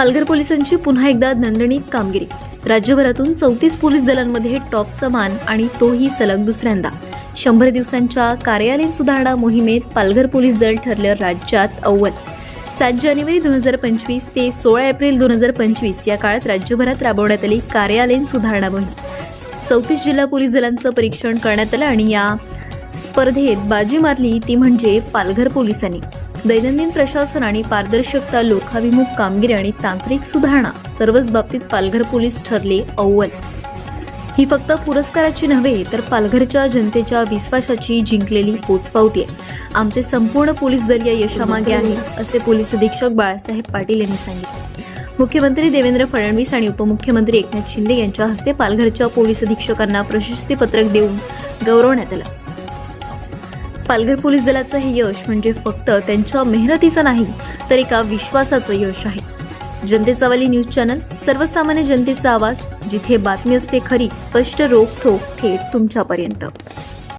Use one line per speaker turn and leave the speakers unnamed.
पालघर पोलिसांची पुन्हा एकदा नंदणीत कामगिरी. राज्यभरातून चौतीस पोलीस दलांमध्ये टॉपचा मान आणि तोही सलग दुसऱ्यांदा. शंभर दिवसांच्या कार्यालयीन सुधारणा मोहिमेत पालघर पोलीस दल ठरलं राज्यात अव्वल. सात जानेवारी दोन हजार पंचवीस ते सोळा एप्रिल दोन हजार पंचवीस या काळात राज्यभरात राबवण्यात आली कार्यालयीन सुधारणा मोहीम. चौतीस जिल्हा पोलीस दलांचं परीक्षण करण्यात आलं आणि या स्पर्धेत बाजी मारली ती म्हणजे पालघर पोलिसांनी. दैनंदिन प्रशासन आणि पारदर्शकता लोकाभिमुख कामगिरी आणि तांत्रिक सुधारणा सर्वच बाबतीत पालघर पोलीस ठरले अव्वल. ही फक्त पुरस्काराची नव्हे तर पालघरच्या जनतेच्या विश्वासाची जिंकलेली पोचपावती आहे. आमचे संपूर्ण पोलीस दल या यशामागे आहे असे पोलीस अधीक्षक बाळासाहेब पाटील यांनी सांगितले. मुख्यमंत्री देवेंद्र फडणवीस आणि उपमुख्यमंत्री एकनाथ शिंदे यांच्या हस्ते पालघरच्या पोलीस अधीक्षकांना प्रशस्तीपत्रक देऊन गौरवण्यात आलं. पालघर पोलीस दलाचं हे यश म्हणजे फक्त त्यांच्या मेहनतीचं नाही तर एका विश्वासाचं यश आहे. जनतेचा वाली न्यूज चॅनल सर्वसामान्य जनतेचा आवाज जिथे बातमी असते खरी स्पष्ट रोखठोक थेट तुमच्यापर्यंत.